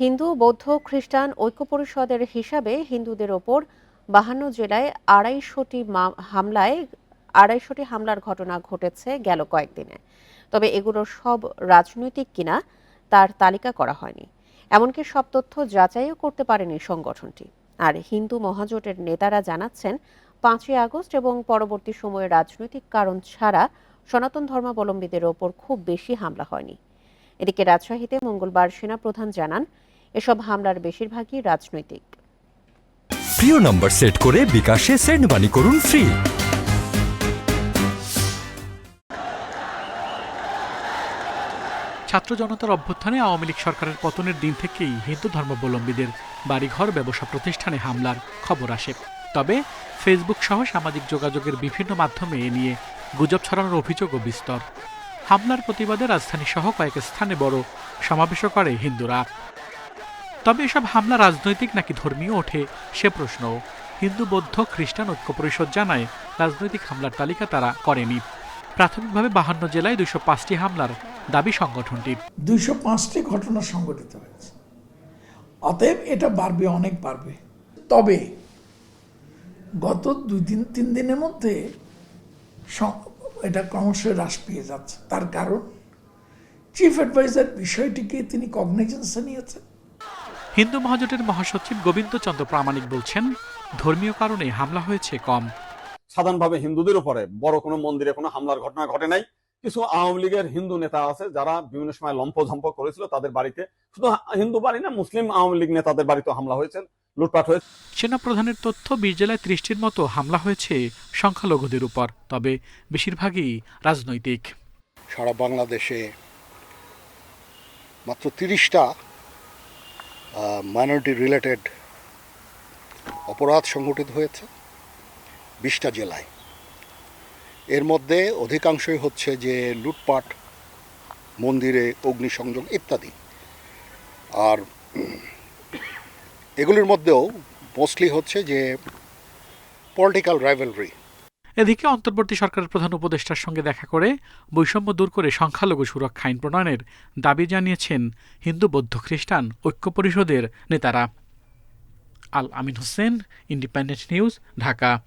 হিন্দু, বৌদ্ধ, খ্রিস্টান ঐক্য পরিষদের হিসাবে হিন্দুদের ওপর বাহান্ন জেলায় আড়াইশোটি হামলায়, আড়াইশোটি হামলার ঘটনা ঘটেছে গেল কয়েকদিনে। তবে এগুলোর সব রাজনৈতিক কিনা তার তালিকা করা হয়নি। এমনকি সব তথ্য যাচাইও করতে পারেনি সংগঠনটি। আর হিন্দু মহাজোটের নেতারা জানাচ্ছেন, পাঁচই আগস্ট এবং পরবর্তী সময়ে রাজনৈতিক কারণ ছাড়া সনাতন ধর্মাবলম্বীদের ওপর খুব বেশি হামলা হয়নি। এদিকে রাজশাহীতে মঙ্গলবার সেনাপ্রধান জানান এসব হামলার বেশিরভাগই রাজনৈতিক। প্রিয় নম্বর সেট করে বিকাশে সেন্ড মানি করুন ফ্রি। ছাত্র জনতার অভ্যুত্থানে আওয়ামী লীগ সরকারের পতনের দিন থেকেই হিন্দু ধর্মাবলম্বীদের বাড়িঘর ব্যবসা প্রতিষ্ঠানে হামলার খবর আসে। তবে ফেসবুক সহ সামাজিক যোগাযোগের বিভিন্ন মাধ্যমে এ নিয়ে গুজব ছড়ানোর অভিযোগও বিস্তর। হামলার প্রতিবাদে রাজধানী সহ কয়েক স্থানে বড় সমাবেশও করে হিন্দুরা। তবে এসব হামলা রাজনৈতিক নাকি ধর্মীয় ওঠে, সে প্রশ্ন। হিন্দু, বৌদ্ধ, খ্রিস্টান ঐক্য পরিষদ জানায় রাজনৈতিক হামলার তালিকা তারা করেনি। প্রাথমিকভাবে বাহান্ন জেলায় দুশো পাঁচটি হামলার দাবি সংগঠনটির। দুইশো পাঁচটি ঘটনা সংঘটিত হয়েছে। অতএব এটা বাড়বে, অনেক বাড়বে। তবে গত দুই দিন, তিন দিনের মধ্যে এটা ক্রমশ হ্রাস পেয়ে যাচ্ছে। তার কারণ চিফ অ্যাডভাইজার বিষয়টিকে তিনি কগনিজেন্সে নিয়েছেন। হিন্দু মহাজোটের মহাসচিব গোবিন্দ চন্দ্র প্রামাণিক বলছেন ধর্মীয় কারণে হামলা হয়েছে কম। সাধারণভাবে হিন্দুদের উপরে বড় কোনো মন্দিরে কোনো হামলার ঘটনা ঘটে নাই। কিছু আওয়ামী লীগের হিন্দু নেতা আছে যারা বিভিন্ন সময় লম্পঝম্প করেছিল তাদের বাড়িতে। শুধু হিন্দু বাড়ি না মুসলিম আওয়ামী লীগ নেতাদের বাড়িতে হামলা হয়েছে লুটপাট হয়েছে। সেনা প্রধানের তথ্য বিশ জেলায় ত্রিশটির মতো হামলা হয়েছে সংখ্যালঘুদের উপর তবে বেশিরভাগই রাজনৈতিক। সারা বাংলাদেশে মাত্র তিরিশটা মাইনরিটি রিলেটেড অপরাধ সংঘটিত হয়েছে বিশটা জেলায়। এর মধ্যে অধিকাংশই হচ্ছে যে লুটপাট, মন্দিরে অগ্নিসংযোগ ইত্যাদি। আর এগুলির মধ্যেও মোস্টলি হচ্ছে যে পলিটিক্যাল রাইভেলরি এদিকে অন্তর্বর্তী সরকারের প্রধান উপদেষ্টার সঙ্গে দেখা করে বৈষম্য দূর করে সংখ্যালঘু সুরক্ষা আইন প্রণয়নের দাবি জানিয়েছেন হিন্দু বৌদ্ধ খ্রিস্টান ঐক্য পরিষদের নেতারা। Al Amin Hossain, independent news, Dhaka.